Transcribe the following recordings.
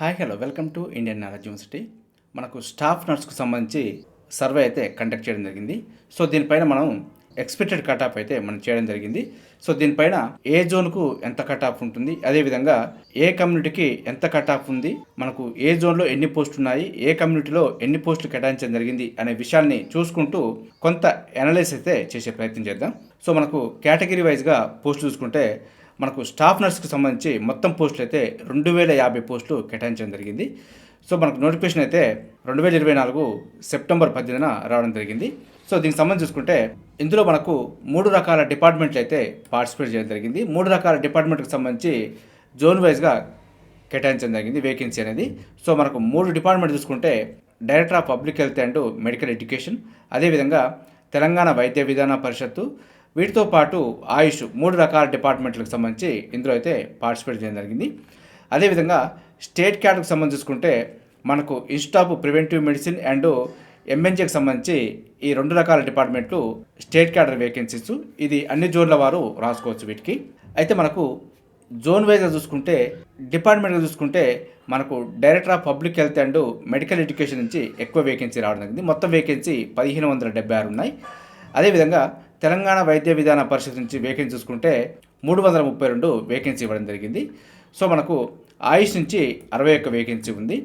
Hi hello. Welcome to Indian knowledge university. మనకు staff నర్స్కు సంబంధించి సర్వే అయితే కండక్ట్ చేయడం జరిగింది. సో దీనిపైన మనం ఎక్స్పెక్టెడ్ కట్ ఆఫ్ అయితే మనం చేయడం జరిగింది. సో దీనిపైన ఏ జోన్కు ఎంత కట్ ఆఫ్ ఉంటుంది అదేవిధంగా ఏ కమ్యూనిటీకి ఎంత కట్ ఆఫ్ ఉంది మనకు ఏ జోన్లో ఎన్ని పోస్టులు ఉన్నాయి ఏ కమ్యూనిటీలో ఎన్ని పోస్టులు కేటాయించడం జరిగింది అనే విషయాన్ని చూసుకుంటూ కొంత అనలైజ్ అయితే చేసే ప్రయత్నం చేద్దాం. సో మనకు కేటగిరీ వైజ్గా పోస్టులు చూసుకుంటే మనకు స్టాఫ్ నర్స్కి సంబంధించి మొత్తం పోస్టులు అయితే రెండు వేల యాభై పోస్టులు కేటాయించడం జరిగింది. సో మనకు నోటిఫికేషన్ అయితే రెండు వేల ఇరవై నాలుగు సెప్టెంబర్ పద్దెనిమిదిన రావడం జరిగింది. సో దీనికి సంబంధించి చూసుకుంటే ఇందులో మనకు మూడు రకాల డిపార్ట్మెంట్లు అయితే పార్టిసిపేట్ చేయడం జరిగింది. మూడు రకాల డిపార్ట్మెంట్కి సంబంధించి జోన్ వైజ్గా కేటాయించడం జరిగింది వేకెన్సీ అనేది. సో మనకు మూడు డిపార్ట్మెంట్ చూసుకుంటే director of public health and medical education అదేవిధంగా తెలంగాణ వైద్య విధాన పరిషత్తు వీటితో పాటు ఆయుష్ మూడు రకాల డిపార్ట్మెంట్లకు సంబంధించి ఇందులో అయితే పార్టిసిపేట్ చేయడం జరిగింది. అదేవిధంగా స్టేట్ క్యాడర్కి సంబంధించి చూసుకుంటే మనకు institute of preventive medicine and ఎంఎన్జీకి సంబంధించి ఈ రెండు రకాల డిపార్ట్మెంట్లు స్టేట్ క్యాడర్ వేకెన్సీస్. ఇది అన్ని జోన్ల వారు రాసుకోవచ్చు వీటికి. అయితే మనకు జోన్ వైజ్గా చూసుకుంటే డిపార్ట్మెంట్గా చూసుకుంటే మనకు director of public health and medical education నుంచి ఎక్కువ వేకెన్సీ రావడం జరిగింది. మొత్తం వేకెన్సీ పదిహేను వందల డెబ్బై ఆరు ఉన్నాయి. అదేవిధంగా తెలంగాణ వైద్య విధాన పరిషత్ నుంచి వేకెన్సీ చూసుకుంటే మూడు వందల ముప్పై రెండు వేకెన్సీ ఇవ్వడం జరిగింది. సో మనకు ఆయుష్ నుంచి అరవై ఒక్క వేకెన్సీ ఉంది.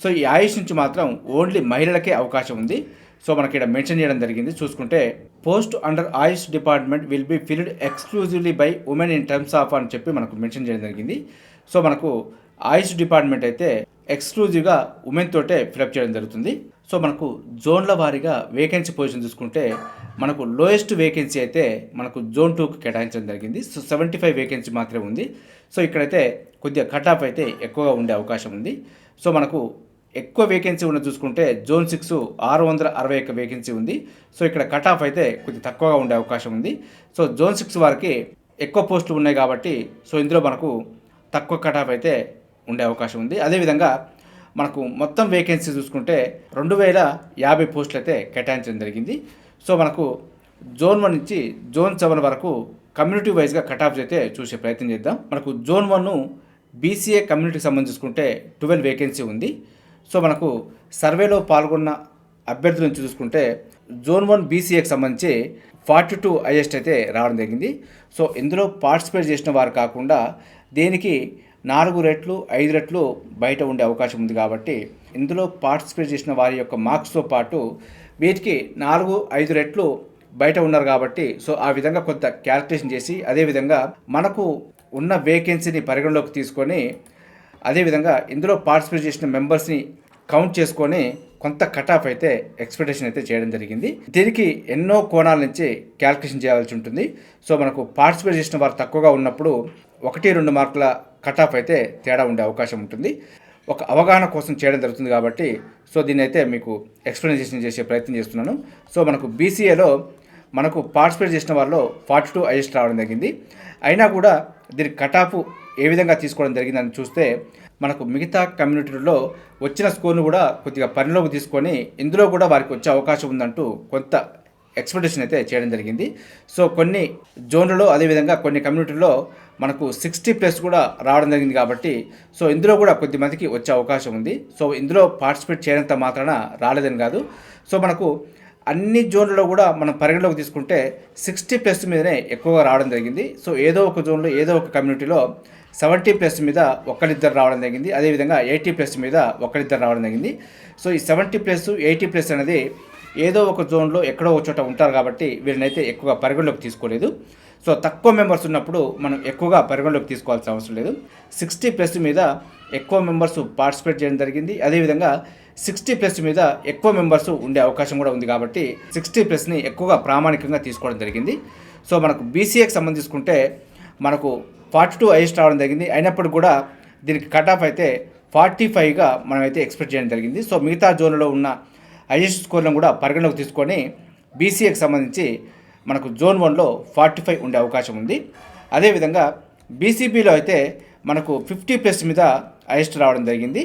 సో ఈ ఆయుష్ నుంచి మాత్రం ఓన్లీ మహిళలకే అవకాశం ఉంది. సో మనకి ఇక్కడ మెన్షన్ చేయడం జరిగింది. చూసుకుంటే post under Ayush department will be filled exclusively by women in terms of అని చెప్పి మనకు మెన్షన్ చేయడం జరిగింది. సో మనకు ఆయుష్ డిపార్ట్మెంట్ అయితే ఎక్స్క్లూజివ్గా ఉమెన్ తోటే ఫిలప్ చేయడం జరుగుతుంది. సో మనకు జోన్ల వారీగా వేకెన్సీ పొజిషన్ చూసుకుంటే మనకు లోయెస్ట్ వేకెన్సీ అయితే మనకు జోన్ టూకి కేటాయించడం జరిగింది. సో సెవెంటీ ఫైవ్ వేకెన్సీ మాత్రమే ఉంది. సో ఇక్కడైతే కొద్దిగా కట్ ఆఫ్ అయితే ఎక్కువగా ఉండే అవకాశం ఉంది. సో మనకు ఎక్కువ వేకెన్సీ ఉన్న చూసుకుంటే జోన్ సిక్స్ ఆరు వందల అరవై ఒక్క వేకెన్సీ ఉంది. సో ఇక్కడ కట్ ఆఫ్ అయితే కొద్దిగా తక్కువగా ఉండే అవకాశం ఉంది. సో జోన్ సిక్స్ వారికి ఎక్కువ పోస్టులు ఉన్నాయి కాబట్టి సో ఇందులో మనకు తక్కువ కట్ ఆఫ్ అయితే ఉండే అవకాశం ఉంది. అదేవిధంగా మనకు మొత్తం వేకెన్సీ చూసుకుంటే రెండు వేల యాభై పోస్టులు అయితే కేటాయించడం జరిగింది. సో మనకు జోన్ వన్ నుంచి జోన్ సెవెన్ వరకు కమ్యూనిటీ వైజ్గా కట్ ఆఫ్ అయితే చూసే ప్రయత్నం చేద్దాం. మనకు జోన్ వన్ బీసీఏ కమ్యూనిటీకి సంబంధించి చూసుకుంటే ట్వెల్వ్ వేకెన్సీ ఉంది. సో మనకు సర్వేలో పాల్గొన్న అభ్యర్థుల నుంచి చూసుకుంటే జోన్ వన్ బీసీఏకి సంబంధించి ఫార్టీ టూ హైయెస్ట్ అయితే రావడం జరిగింది. సో ఇందులో పార్టిసిపేట్ చేసిన వారు కాకుండా దేనికి నాలుగు రెట్లు ఐదు రెట్లు బయట ఉండే అవకాశం ఉంది కాబట్టి ఇందులో పార్టిసిపేట్ చేసిన వారి యొక్క మార్క్స్తో పాటు వీటికి నాలుగు ఐదు రెట్లు బయట ఉన్నారు కాబట్టి సో ఆ విధంగా కొంత క్యాలిక్యులేషన్ చేసి అదేవిధంగా మనకు ఉన్న వేకెన్సీని పరిగణలోకి తీసుకొని అదేవిధంగా ఇందులో పార్టిసిపేట్ చేసిన మెంబర్స్ని కౌంట్ చేసుకొని కొంత కట్ ఆఫ్ అయితే ఎక్స్పెక్టేషన్ అయితే చేయడం జరిగింది. దీనికి ఎన్నో కోణాల నుంచి క్యాల్కులేషన్ చేయాల్సి ఉంటుంది. సో మనకు పార్టిసిపేట్ చేసిన వారు తక్కువగా ఉన్నప్పుడు ఒకటి రెండు మార్కుల కట్ ఆఫ్ అయితే తేడా ఉండే అవకాశం ఉంటుంది. ఒక అవగాహన కోసం చేయడం జరుగుతుంది కాబట్టి సో దీన్ని అయితే మీకు ఎక్స్ప్లెనేషన్ చేసే ప్రయత్నం చేస్తున్నాను. సో మనకు బీసీఏలో మనకు పార్టిసిపేట్ చేసిన వాళ్ళలో ఫార్టీ టూ హైయెస్ట్ రావడం జరిగింది. అయినా కూడా దీని కట్ ఆఫ్ ఏ విధంగా తీసుకోవడం జరిగిందని చూస్తే మనకు మిగతా కమ్యూనిటీల్లో వచ్చిన స్కోర్ను కూడా కొద్దిగా పనిలోకి తీసుకొని ఇందులో కూడా వారికి వచ్చే అవకాశం ఉందంటూ కొంత ఎక్స్పెక్టేషన్ అయితే చేయడం జరిగింది. సో కొన్ని జోన్లలో అదేవిధంగా కొన్ని కమ్యూనిటీల్లో మనకు సిక్స్టీ ప్లస్ కూడా రావడం జరిగింది కాబట్టి సో ఇందులో కూడా కొద్ది మందికి వచ్చే అవకాశం ఉంది. సో ఇందులో పార్టిసిపేట్ చేయనంత మాత్రాన రాలేదని కాదు. సో మనకు అన్ని జోన్లలో కూడా మనం పరిగణలోకి తీసుకుంటే సిక్స్టీ ప్లస్ మీదనే ఎక్కువగా రావడం జరిగింది. సో ఏదో ఒక జోన్లో ఏదో ఒక కమ్యూనిటీలో సెవెంటీ ప్లస్ మీద ఒకరిద్దరు రావడం జరిగింది. అదేవిధంగా ఎయిటీ ప్లస్ మీద ఒకరిద్దరు రావడం జరిగింది. సో ఈ సెవెంటీ ప్లస్ ఎయిటీ ప్లస్ అనేది ఏదో ఒక జోన్లో ఎక్కడో ఒక చోట ఉంటారు కాబట్టి వీళ్ళనైతే ఎక్కువగా పరిగణలోకి తీసుకోలేదు. సో తక్కువ మెంబర్స్ ఉన్నప్పుడు మనం ఎక్కువగా పరిగణలోకి తీసుకోవాల్సిన అవసరం లేదు. సిక్స్టీ ప్లస్ మీద ఎక్కువ మెంబర్స్ పార్టిసిపేట్ చేయడం జరిగింది. అదేవిధంగా సిక్స్టీ ప్లస్ మీద ఎక్కువ మెంబర్స్ ఉండే అవకాశం కూడా ఉంది కాబట్టి సిక్స్టీ ప్లస్ని ఎక్కువగా ప్రామాణికంగా తీసుకోవడం జరిగింది. సో మనకు బీసీఏకి సంబంధించుకుంటే మనకు ఫార్టీ టూ హైయెస్ట్ రావడం జరిగింది. అయినప్పటికీ కూడా దీనికి కట్ ఆఫ్ అయితే ఫార్టీ ఫైవ్గా మనమైతే ఎక్స్పెక్ట్ చేయడం జరిగింది. సో మిగతా జోన్లో ఉన్న హైయెస్ట్ స్కోర్లను కూడా పరిగణలోకి తీసుకొని బీసీఏకి సంబంధించి మనకు జోన్ వన్లో ఫార్టీ ఫైవ్ ఉండే అవకాశం ఉంది. అదేవిధంగా బీసీబీలో అయితే మనకు ఫిఫ్టీ ప్లస్ మీద హైయెస్ట్ రావడం జరిగింది.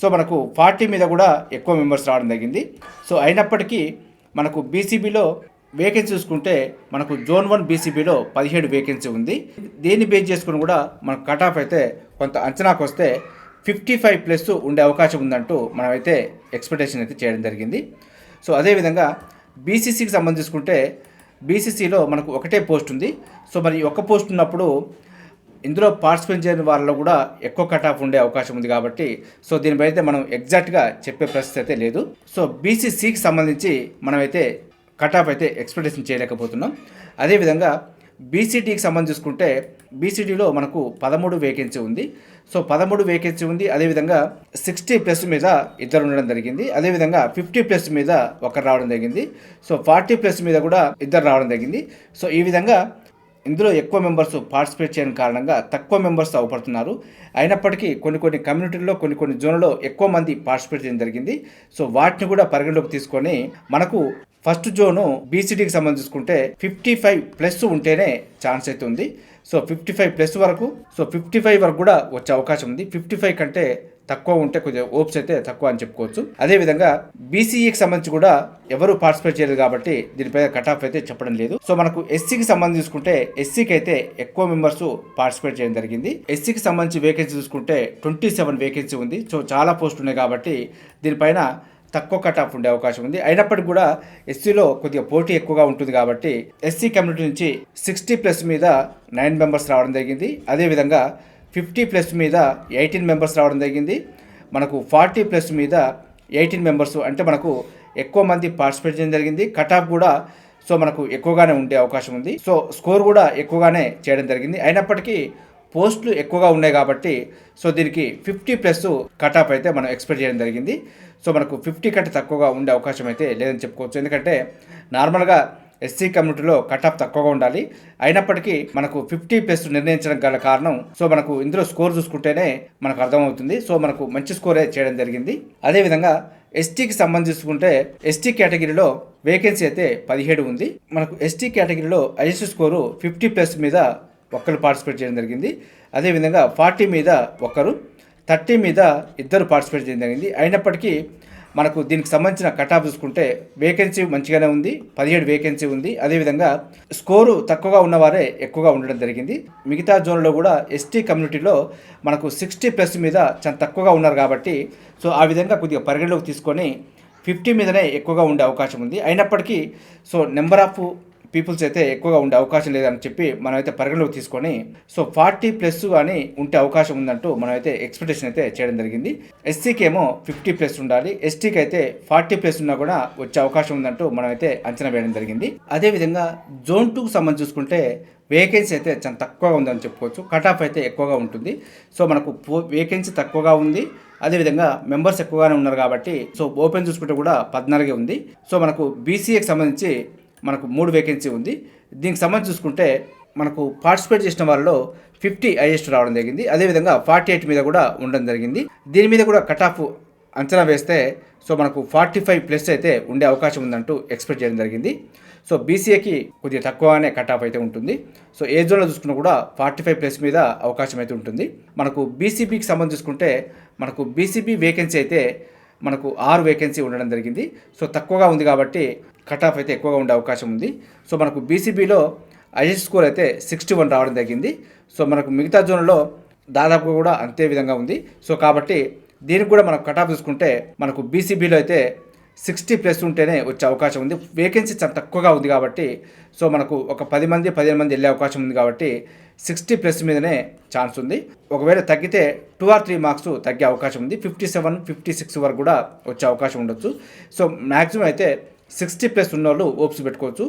సో మనకు ఫార్టీ మీద కూడా ఎక్కువ మెంబర్స్ రావడం జరిగింది. సో అయినప్పటికీ మనకు బీసీబీలో వేకెన్సీ చూసుకుంటే మనకు జోన్ వన్ బీసీబీలో పదిహేడు వేకెన్సీ ఉంది. దీన్ని బేస్ చేసుకుని కూడా మనకు కట్ ఆఫ్ అయితే కొంత అంచనాకు వస్తే ఫిఫ్టీ ఫైవ్ ప్లస్ ఉండే అవకాశం ఉందంటూ మనమైతే ఎక్స్పెక్టేషన్ అయితే చేయడం జరిగింది. సో అదేవిధంగా బీసీసీకి సంబంధించుకుంటే బీసీసీలో మనకు ఒకటే పోస్ట్ ఉంది. సో మరి ఒక్క పోస్ట్ ఉన్నప్పుడు ఇందులో పార్టిసిపేట్ చేయని వాళ్ళలో కూడా ఎక్కువ కట్ ఆఫ్ ఉండే అవకాశం ఉంది కాబట్టి సో దీనిపై అయితే మనం ఎగ్జాక్ట్గా చెప్పే పరిస్థితి అయితే లేదు. సో బీసీసీకి సంబంధించి మనమైతే కట్ ఆఫ్ అయితే ఎక్స్పెక్టేషన్ చేయలేకపోతున్నాం. అదేవిధంగా బీసీటీకి సంబంధించుకుంటే బీసీటీలో మనకు పదమూడు వేకెన్సీ ఉంది. సో పదమూడు వేకెన్సీ ఉంది. అదేవిధంగా సిక్స్టీ ప్లస్ మీద ఇద్దరు ఉండడం జరిగింది. అదేవిధంగా ఫిఫ్టీ ప్లస్ మీద ఒకరు రావడం జరిగింది. సో ఫార్టీ ప్లస్ మీద కూడా ఇద్దరు రావడం జరిగింది. సో ఈ విధంగా ఇందులో ఎక్కువ మెంబర్స్ పార్టిసిపేట్ చేయడం కారణంగా తక్కువ మెంబర్స్ అవపడుతున్నారు. అయినప్పటికీ కొన్ని కొన్ని కమ్యూనిటీల్లో కొన్ని కొన్ని జోన్లలో ఎక్కువ మంది పార్టిసిపేట్ చేయడం జరిగింది. సో వాటిని కూడా పరిగణలోకి తీసుకొని మనకు ఫస్ట్ జోను బీసీడీకి సంబంధించుకుంటే ఫిఫ్టీ ఫైవ్ ప్లస్ ఉంటేనే ఛాన్స్ అయితే ఉంది. సో ఫిఫ్టీ ఫైవ్ ప్లస్ వరకు సో ఫిఫ్టీ ఫైవ్ వరకు కూడా వచ్చే అవకాశం ఉంది. ఫిఫ్టీ ఫైవ్ కంటే తక్కువ ఉంటే కొద్దిగా ఓప్స్ అయితే తక్కువ అని చెప్పుకోవచ్చు. అదేవిధంగా బీసీఈకి సంబంధించి కూడా ఎవరు పార్టిసిపేట్ చేయలేదు కాబట్టి దీనిపై కట్ ఆఫ్ అయితే చెప్పడం లేదు. సో మనకు ఎస్సీకి సంబంధించి చూసుకుంటే ఎస్సీకి అయితే ఎక్కువ మెంబర్స్ పార్టిసిపేట్ చేయడం జరిగింది. ఎస్సీకి సంబంధించి వేకెన్సీ చూసుకుంటే ట్వంటీ సెవెన్ వేకెన్సీ ఉంది. సో చాలా పోస్టులు ఉన్నాయి కాబట్టి దీనిపైన తక్కువ కట్ ఆఫ్ ఉండే అవకాశం ఉంది. అయినప్పటికీ కూడా ఎస్సీలో కొద్దిగా పోటీ ఎక్కువగా ఉంటుంది కాబట్టి ఎస్సీ కమ్యూనిటీ నుంచి సిక్స్టీ ప్లస్ మీద నైన్ మెంబర్స్ రావడం జరిగింది. అదేవిధంగా ఫిఫ్టీ ప్లస్ మీద ఎయిటీన్ మెంబర్స్ రావడం జరిగింది. మనకు ఫార్టీ ప్లస్ మీద ఎయిటీన్ మెంబర్స్ అంటే మనకు ఎక్కువ మంది పార్టిసిపేట్ చేయడం జరిగింది. కట్ ఆఫ్ కూడా సో మనకు ఎక్కువగానే ఉండే అవకాశం ఉంది. సో స్కోర్ కూడా ఎక్కువగానే చేయడం జరిగింది. అయినప్పటికీ పోస్టులు ఎక్కువగా ఉన్నాయి కాబట్టి సో దీనికి ఫిఫ్టీ ప్లస్ కట్ ఆఫ్ అయితే మనం ఎక్స్పెక్ట్ చేయడం జరిగింది. సో మనకు ఫిఫ్టీ కంటే తక్కువగా ఉండే అవకాశం అయితే లేదని చెప్పుకోవచ్చు. ఎందుకంటే నార్మల్గా ఎస్సీ కమ్యూనిటీలో కట్ ఆఫ్ తక్కువగా ఉండాలి. అయినప్పటికీ మనకు ఫిఫ్టీ ప్లస్ నిర్ణయించడం గల కారణం సో మనకు ఇందులో స్కోర్ చూసుకుంటేనే మనకు అర్థమవుతుంది. సో మనకు మంచి స్కోరే చేయడం జరిగింది. అదేవిధంగా ఎస్టీకి సంబంధించుకుంటే ఎస్టీ కేటగిరీలో వేకెన్సీ అయితే పదిహేడు ఉంది. మనకు ఎస్టీ కేటగిరీలో ఐఎస్ స్కోరు ఫిఫ్టీ ప్లస్ మీద ఒక్కరు పార్టిసిపేట్ చేయడం జరిగింది. అదేవిధంగా ఫార్టీ మీద ఒకరు థర్టీ మీద ఇద్దరు పార్టిసిపేట్ చేయడం జరిగింది. అయినప్పటికీ మనకు దీనికి సంబంధించిన కట్ ఆఫ్ చూసుకుంటే వేకెన్సీ మంచిగానే ఉంది. పదిహేడు వేకెన్సీ ఉంది. అదేవిధంగా స్కోరు తక్కువగా ఉన్నవారే ఎక్కువగా ఉండడం జరిగింది. మిగతా జోన్లో కూడా ఎస్టీ కమ్యూనిటీలో మనకు సిక్స్టీ ప్లస్ మీద చాలా తక్కువగా ఉన్నారు కాబట్టి సో ఆ విధంగా కొద్దిగా పరిగణలోకి తీసుకొని ఫిఫ్టీ మీదనే ఎక్కువగా ఉండే అవకాశం ఉంది. అయినప్పటికీ సో నెంబర్ ఆఫ్ పీపుల్స్ అయితే ఎక్కువగా ఉండే అవకాశం లేదని చెప్పి మనమైతే పరిగణలోకి తీసుకొని సో ఫార్టీ ప్లస్ కానీ ఉంటే అవకాశం ఉందంటూ మనమైతే ఎక్స్పెక్టేషన్ అయితే చేయడం జరిగింది. ఎస్సీకి ఏమో ఫిఫ్టీ ప్లస్ ఉండాలి ఎస్టీకి అయితే ఫార్టీ ప్లస్ ఉన్నా కూడా వచ్చే అవకాశం ఉందంటూ మనమైతే అంచనా వేయడం జరిగింది. అదేవిధంగా జోన్ టూకి సంబంధించి చూసుకుంటే వేకెన్సీ అయితే చాలా తక్కువగా ఉందని చెప్పుకోవచ్చు కట్ ఆఫ్ అయితే ఎక్కువగా ఉంటుంది. సో మనకు వేకెన్సీ తక్కువగా ఉంది అదేవిధంగా మెంబర్స్ ఎక్కువగానే ఉన్నారు కాబట్టి సో ఓపెన్ చూసుకుంటే కూడా పద్నాలుగే ఉంది. సో మనకు బీసీఏకి సంబంధించి మనకు మూడు వేకెన్సీ ఉంది. దీనికి సంబంధించి చూసుకుంటే మనకు పార్టిసిపేట్ చేసిన వాళ్ళలో ఫిఫ్టీ హైయెస్ట్ రావడం జరిగింది. అదేవిధంగా ఫార్టీ ఎయిట్ మీద కూడా ఉండడం జరిగింది. దీని మీద కూడా కట్ ఆఫ్ అంచనా వేస్తే సో మనకు ఫార్టీ ఫైవ్ ప్లస్ అయితే ఉండే అవకాశం ఉందంటూ ఎక్స్పెక్ట్ చేయడం జరిగింది. సో బీసీఏకి కొద్దిగా తక్కువగానే కట్ ఆఫ్ అయితే ఉంటుంది. సో ఏ జోన్లో చూసుకున్నా కూడా ఫార్టీ ఫైవ్ ప్లస్ మీద అవకాశం అయితే ఉంటుంది. మనకు బీసీబీకి సంబంధం చూసుకుంటే మనకు బీసీబీ వేకెన్సీ అయితే మనకు ఆరు వేకెన్సీ ఉండడం జరిగింది. సో తక్కువగా ఉంది కాబట్టి కట్ ఆఫ్ అయితే ఎక్కువగా ఉండే అవకాశం ఉంది. సో మనకు బీసీబీలో ఐఎస్ స్కోర్ అయితే సిక్స్టీ వన్ రావడం జరిగింది. సో మనకు మిగతా జోన్లో దాదాపుగా కూడా అంతే విధంగా ఉంది. సో కాబట్టి దీనికి కూడా మనం కట్ ఆఫ్ చూసుకుంటే మనకు బీసీబీలో అయితే సిక్స్టీ ప్లస్ ఉంటేనే వచ్చే అవకాశం ఉంది. వేకెన్సీ చాలా తక్కువగా ఉంది కాబట్టి సో మనకు ఒక పది మంది పదిహేను మంది వెళ్ళే అవకాశం ఉంది కాబట్టి సిక్స్టీ ప్లస్ మీదనే ఛాన్స్ ఉంది. ఒకవేళ తగ్గితే టూ ఆర్ త్రీ మార్క్స్ తగ్గే అవకాశం ఉంది. ఫిఫ్టీ సెవెన్ ఫిఫ్టీ సిక్స్ వరకు కూడా వచ్చే అవకాశం ఉండొచ్చు. సో మ్యాక్సిమం అయితే సిక్స్టీ ప్లస్ ఉన్న వాళ్ళు ఓప్స్ పెట్టుకోవచ్చు.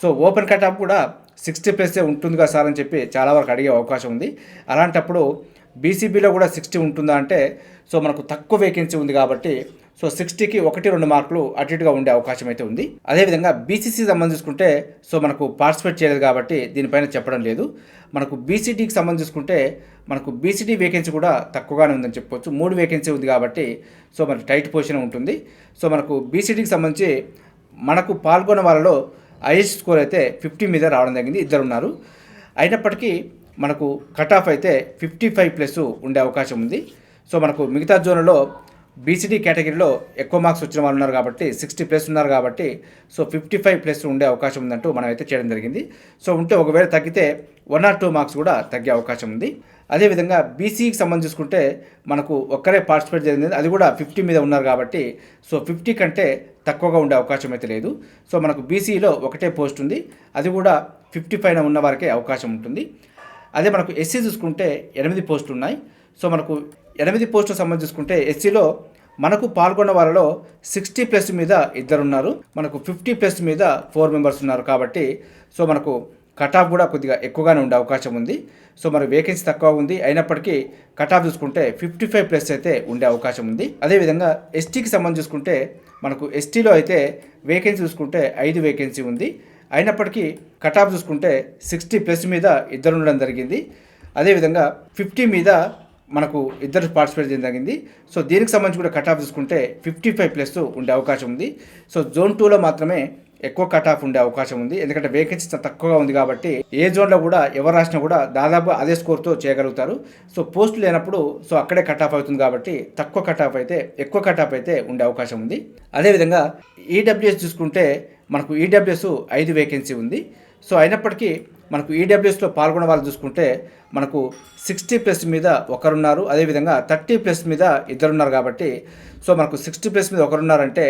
సో ఓపెన్ కట్ ఆఫ్ కూడా సిక్స్టీ ప్లస్ ఉంటుంది కదా సార్ అని చెప్పి చాలా వరకు అడిగే అవకాశం ఉంది. అలాంటప్పుడు బీసీబీలో కూడా సిక్స్టీ ఉంటుందా అంటే సో మనకు తక్కువ వేకెన్సీ ఉంది కాబట్టి సో సిక్స్టీకి ఒకటి రెండు మార్కులు అటు ఇటుగా ఉండే అవకాశం అయితే ఉంది. అదేవిధంగా బీసీసీ సంబంధించుకుంటే సో మనకు పార్టిసిపేట్ చేయలేదు కాబట్టి దీనిపైన చెప్పడం లేదు. మనకు బీసీడీకి సంబంధించుకుంటే మనకు బీసీడీ వేకెన్సీ కూడా తక్కువగానే ఉందని చెప్పొచ్చు. మూడు వేకెన్సీ ఉంది కాబట్టి సో మనకి టైట్ పొజిషన్ ఉంటుంది. సో మనకు బీసీడీకి సంబంధించి మనకు పాల్గొన్న వాళ్ళలో ఐఎస్ స్కోర్ అయితే ఫిఫ్టీ మీద రావడం జరిగింది. ఇద్దరు ఉన్నారు అయినప్పటికీ మనకు కట్ ఆఫ్ అయితే ఫిఫ్టీ ఫైవ్ ప్లస్ ఉండే అవకాశం ఉంది. సో మనకు మిగతా జోన్లో బీసీడీ కేటగిరీలో ఎక్కువ మార్క్స్ వచ్చిన వాళ్ళు ఉన్నారు కాబట్టి సిక్స్టీ ప్లస్ ఉన్నారు కాబట్టి సో ఫిఫ్టీ ఫైవ్ ప్లస్ ఉండే అవకాశం ఉందంటూ మనం అయితే చేయడం జరిగింది. సో ఉంటే ఒకవేళ తగ్గితే వన్ ఆర్ టూ మార్క్స్ కూడా తగ్గే అవకాశం ఉంది. అదేవిధంగా బీసీకి సంబంధించి చూసుకుంటే మనకు ఒక్కరే పార్టిసిపేట్ జరిగింది. అది కూడా ఫిఫ్టీ మీద ఉన్నారు కాబట్టి సో ఫిఫ్టీ కంటే తక్కువగా ఉండే అవకాశం అయితే లేదు. సో మనకు బీసీలో ఒకటే పోస్ట్ ఉంది. అది కూడా ఫిఫ్టీ పైన ఉన్న వారికే అవకాశం ఉంటుంది. అదే మనకు ఎస్సీ చూసుకుంటే ఎనిమిది పోస్టులు ఉన్నాయి. సో మనకు ఎనిమిది పోస్టులు సంబంధించి చూసుకుంటే ఎస్సీలో మనకు పాల్గొన్న వాళ్ళలో సిక్స్టీ ప్లస్ మీద ఇద్దరు ఉన్నారు. మనకు ఫిఫ్టీ ప్లస్ మీద ఫోర్ మెంబర్స్ ఉన్నారు కాబట్టి సో మనకు కట్ ఆఫ్ కూడా కొద్దిగా ఎక్కువగానే ఉండే అవకాశం ఉంది. సో మరి వేకెన్సీ తక్కువ ఉంది. అయినప్పటికీ కట్ ఆఫ్ చూసుకుంటే ఫిఫ్టీ ఫైవ్ ప్లస్ అయితే ఉండే అవకాశం ఉంది. అదేవిధంగా ఎస్టీకి సంబంధించి చూసుకుంటే మనకు ఎస్టీలో అయితే వేకెన్సీ చూసుకుంటే ఐదు వేకెన్సీ ఉంది. అయినప్పటికీ కట్ ఆఫ్ చూసుకుంటే సిక్స్టీ ప్లస్ మీద ఇద్దరు ఉండడం జరిగింది. అదేవిధంగా ఫిఫ్టీ మీద మనకు ఇద్దరు పార్టిసిపేట్ చేయడం జరిగింది. సో దీనికి సంబంధించి కూడా కట్ ఆఫ్ చూసుకుంటే ఫిఫ్టీ ఫైవ్ ప్లస్ ఉండే అవకాశం ఉంది. సో జోన్ టూలో మాత్రమే ఎక్కువ కట్ ఆఫ్ ఉండే అవకాశం ఉంది. ఎందుకంటే వేకెన్సీ తక్కువగా ఉంది కాబట్టి ఏ జోన్లో కూడా ఎవరు రాసినా కూడా దాదాపు అదే స్కోర్తో చేయగలుగుతారు. సో పోస్ట్ లేనప్పుడు సో అక్కడే కట్ ఆఫ్ అవుతుంది కాబట్టి తక్కువ కట్ ఆఫ్ అయితే ఎక్కువ కట్ ఆఫ్ అయితే ఉండే అవకాశం ఉంది. అదేవిధంగా ఈడబ్ల్యూఎస్ చూసుకుంటే మనకు ఈడబ్ల్యూఎస్ ఐదు వేకెన్సీ ఉంది. సో అయినప్పటికీ మనకు ఈడబ్ల్యూఎస్లో పాల్గొన్న వాళ్ళు చూసుకుంటే మనకు సిక్స్టీ ప్లస్ మీద ఒకరున్నారు. అదేవిధంగా థర్టీ ప్లస్ మీద ఇద్దరున్నారు కాబట్టి సో మనకు సిక్స్టీ ప్లస్ మీద ఒకరున్నారంటే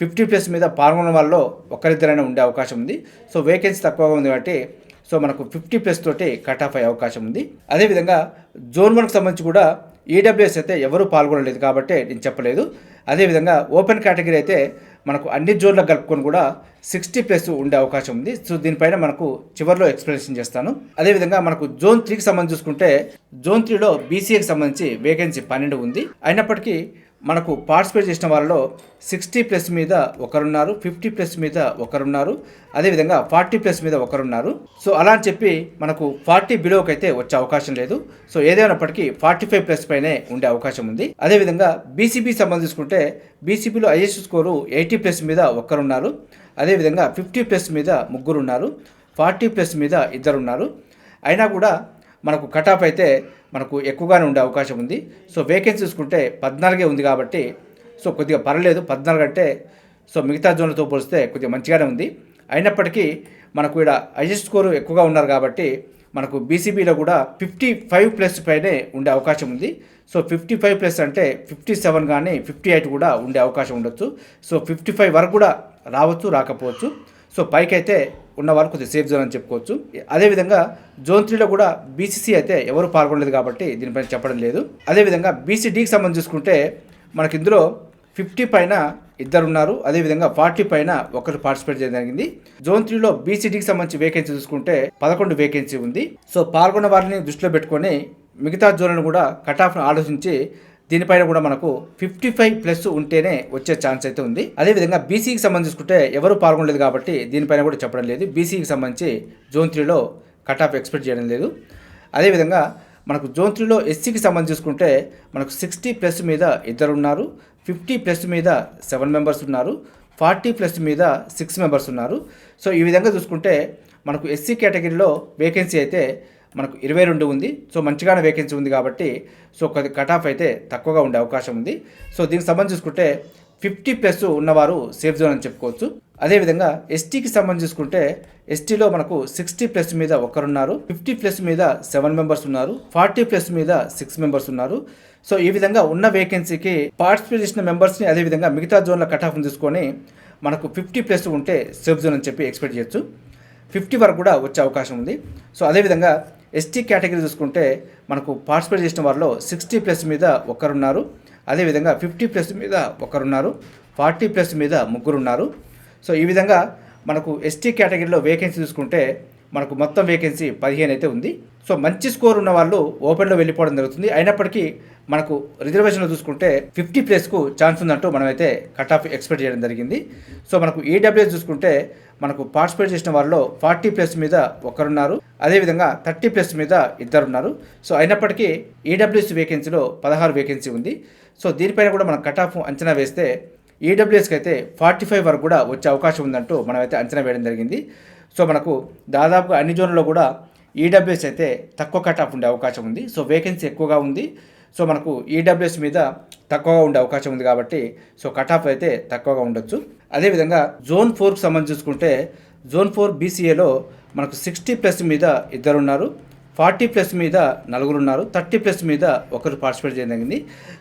ఫిఫ్టీ ప్లస్ మీద పాల్గొన్న వాళ్ళలో ఒకరిద్దరైనా ఉండే అవకాశం ఉంది. సో వేకెన్సీ తక్కువగా ఉంది కాబట్టి సో మనకు ఫిఫ్టీ ప్లస్ తోటి కట్ ఆఫ్ అయ్యే అవకాశం ఉంది. అదేవిధంగా జోన్ వన్కి సంబంధించి కూడా ఈడబ్ల్యూఎస్ అయితే ఎవరూ పాల్గొనలేదు కాబట్టి నేను చెప్పలేదు. అదేవిధంగా ఓపెన్ కేటగిరీ అయితే మనకు అన్ని జోన్లకు కలుపుకొని కూడా సిక్స్టీ ప్లస్ ఉండే అవకాశం ఉంది. సో దీనిపైన మనకు చివరిలో ఎక్స్ప్లెనేషన్ చేస్తాను. అదేవిధంగా మనకు జోన్ త్రీకి సంబంధించి చూసుకుంటే జోన్ త్రీలో బీసీఏకి సంబంధించి వేకెన్సీ పన్నెండు ఉంది. అయినప్పటికీ మనకు పార్టిసిపేట్ చేసిన వాళ్ళలో సిక్స్టీ ప్లస్ మీద ఒకరున్నారు ఫిఫ్టీ ప్లస్ మీద ఒకరున్నారు అదేవిధంగా ఫార్టీ ప్లస్ మీద ఒకరున్నారు. సో అలా అని చెప్పి మనకు ఫార్టీ బిలోకి అయితే వచ్చే అవకాశం లేదు. సో ఏదైనప్పటికీ ఫార్టీ ఫైవ్ ప్లస్ పైనే ఉండే అవకాశం ఉంది. అదేవిధంగా బీసీబీ సంబంధించుకుంటే బీసీబీలో ఐఎస్ స్కోరు ఎయిటీ ప్లస్ మీద ఒకరున్నారు. అదేవిధంగా ఫిఫ్టీ ప్లస్ మీద ముగ్గురు ఉన్నారు ఫార్టీ ప్లస్ మీద ఇద్దరు ఉన్నారు అయినా కూడా మనకు కట్ ఆఫ్ అయితే మనకు ఎక్కువగానే ఉండే అవకాశం ఉంది. సో వేకెన్సీ చూసుకుంటే పద్నాలుగే ఉంది కాబట్టి సో కొద్దిగా పర్లేదు. పద్నాలుగు అంటే సో మిగతా జోన్లతో పోలిస్తే కొద్దిగా మంచిగానే ఉంది. అయినప్పటికీ మనకు ఇక్కడ హైయెస్ట్ స్కోరు ఎక్కువగా ఉన్నారు కాబట్టి మనకు బీసీబీలో కూడా ఫిఫ్టీ ఫైవ్ ప్లస్ పైనే ఉండే అవకాశం ఉంది. సో ఫిఫ్టీ ఫైవ్ ప్లస్ అంటే ఫిఫ్టీ సెవెన్ కానీ ఫిఫ్టీ ఎయిట్ కూడా ఉండే అవకాశం ఉండొచ్చు. సో ఫిఫ్టీ ఫైవ్ వరకు కూడా రావచ్చు రాకపోవచ్చు. సో పైకైతే ఉన్న ఉన్నవారు కొద్దిగా సేఫ్ జోన్ అని చెప్పుకోవచ్చు. అదేవిధంగా జోన్ త్రీలో కూడా బీసీసీ అయితే ఎవరు పాల్గొనలేదు కాబట్టి దీనిపైన చెప్పడం లేదు. అదేవిధంగా బీసీడీకి సంబంధించి చూసుకుంటే మనకి ఇందులో ఫిఫ్టీ పైన ఇద్దరు ఉన్నారు అదేవిధంగా ఫార్టీ పైన ఒకరు పార్టిసిపేట్ చేయడం జరిగింది. జోన్ త్రీలో బీసీడీకి సంబంధించి వేకెన్సీ చూసుకుంటే పదకొండు వేకెన్సీ ఉంది. సో పాల్గొన్న వారిని దృష్టిలో పెట్టుకొని మిగతా జోన్లను కూడా కట్ ఆఫ్ను ఆలోచించి దీనిపైన కూడా మనకు ఫిఫ్టీ ఫైవ్ ప్లస్ ఉంటేనే వచ్చే ఛాన్స్ అయితే ఉంది. అదేవిధంగా బీసీకి సంబంధించుకుంటే ఎవరు పాల్గొనలేదు కాబట్టి దీనిపైన కూడా చెప్పడం లేదు. బీసీకి సంబంధించి జోన్ త్రీలో కట్ ఆఫ్ ఎక్స్పెక్ట్ చేయడం లేదు. అదేవిధంగా మనకు జోన్ త్రీలో ఎస్సీకి సంబంధించి చూసుకుంటే మనకు సిక్స్టీ ప్లస్ మీద ఇద్దరు ఉన్నారు. ఫిఫ్టీ ప్లస్ మీద సెవెన్ మెంబర్స్ ఉన్నారు. ఫార్టీ ప్లస్ మీద సిక్స్ మెంబర్స్ ఉన్నారు. సో ఈ విధంగా చూసుకుంటే మనకు ఎస్సీ కేటగిరీలో వేకెన్సీ అయితే మనకు ఇరవై రెండు ఉంది. సో మంచిగానే వేకెన్సీ ఉంది కాబట్టి సో కొద్ది కట్ ఆఫ్ అయితే తక్కువగా ఉండే అవకాశం ఉంది. సో దీనికి సంబంధించి చూసుకుంటే ఫిఫ్టీ ప్లస్ ఉన్నవారు సేఫ్ జోన్ అని చెప్పుకోవచ్చు. అదేవిధంగా ఎస్టీకి సంబంధించి చూసుకుంటే ఎస్టీలో మనకు సిక్స్టీ ప్లస్ మీద ఒకరున్నారు. ఫిఫ్టీ ప్లస్ మీద సెవెన్ మెంబర్స్ ఉన్నారు. ఫార్టీ ప్లస్ మీద సిక్స్ మెంబర్స్ ఉన్నారు. సో ఈ విధంగా ఉన్న వేకెన్సీకి పార్టిసిపేట్ చేసిన మెంబర్స్ని అదేవిధంగా మిగతా జోన్ల కట్ ఆఫ్ తీసుకొని మనకు ఫిఫ్టీ ప్లస్ ఉంటే సేఫ్ జోన్ అని చెప్పి ఎక్స్పెక్ట్ చేయొచ్చు. ఫిఫ్టీ వరకు కూడా వచ్చే అవకాశం ఉంది. సో అదేవిధంగా ఎస్టీ కేటగిరీ చూసుకుంటే మనకు పార్టిసిపేట్ చేసిన వారిలో సిక్స్టీ ప్లస్ మీద ఒకరున్నారు. అదేవిధంగా ఫిఫ్టీ ప్లస్ మీద ఒకరున్నారు. ఫార్టీ ప్లస్ మీద ముగ్గురు ఉన్నారు సో ఈ విధంగా మనకు ఎస్టీ కేటగిరీలో వేకెన్సీ చూసుకుంటే మనకు మొత్తం వేకెన్సీ పదిహేను అయితే ఉంది. సో మంచి స్కోర్ ఉన్న వాళ్ళు ఓపెన్లో వెళ్ళిపోవడం జరుగుతుంది. అయినప్పటికీ మనకు రిజర్వేషన్లో చూసుకుంటే ఫిఫ్టీ ప్లేస్కు ఛాన్స్ ఉందంటూ మనమైతే కట్ ఆఫ్ ఎక్స్పెక్ట్ చేయడం జరిగింది. సో మనకు ఈడబ్ల్యూఎస్ చూసుకుంటే మనకు పార్టిసిపేట్ చేసిన వారిలో ఫార్టీ ప్లస్ మీద ఒకరున్నారు. అదేవిధంగా థర్టీ ప్లస్ మీద ఇద్దరున్నారు. సో అయినప్పటికీ ఈడబ్ల్యూఎస్ వేకెన్సీలో పదహారు వేకెన్సీ ఉంది. సో దీనిపైన కూడా మనం కట్ ఆఫ్ అంచనా వేస్తే ఈడబ్ల్యూఎస్కి అయితే ఫార్టీ ఫైవ్ వరకు కూడా వచ్చే అవకాశం ఉందంటూ మనమైతే అంచనా వేయడం జరిగింది. సో మనకు దాదాపుగా అన్ని జోన్లలో కూడా ఈడబ్ల్యూఎస్ అయితే తక్కువ కట్ ఆఫ్ ఉండే అవకాశం ఉంది. సో వేకెన్సీ ఎక్కువగా ఉంది. సో మనకు ఈడబ్ల్యూఎస్ మీద తక్కువగా ఉండే అవకాశం ఉంది కాబట్టి సో కట్ ఆఫ్ అయితే తక్కువగా ఉండొచ్చు. అదేవిధంగా జోన్ ఫోర్కి సంబంధించి చూసుకుంటే జోన్ ఫోర్ బీసీఏలో మనకు సిక్స్టీ ప్లస్ మీద ఇద్దరు ఉన్నారు ఫార్టీ ప్లస్ మీద నలుగురు ఉన్నారు థర్టీ ప్లస్ మీద ఒకరు పార్టిసిపేట్ చేయడం జరిగింది.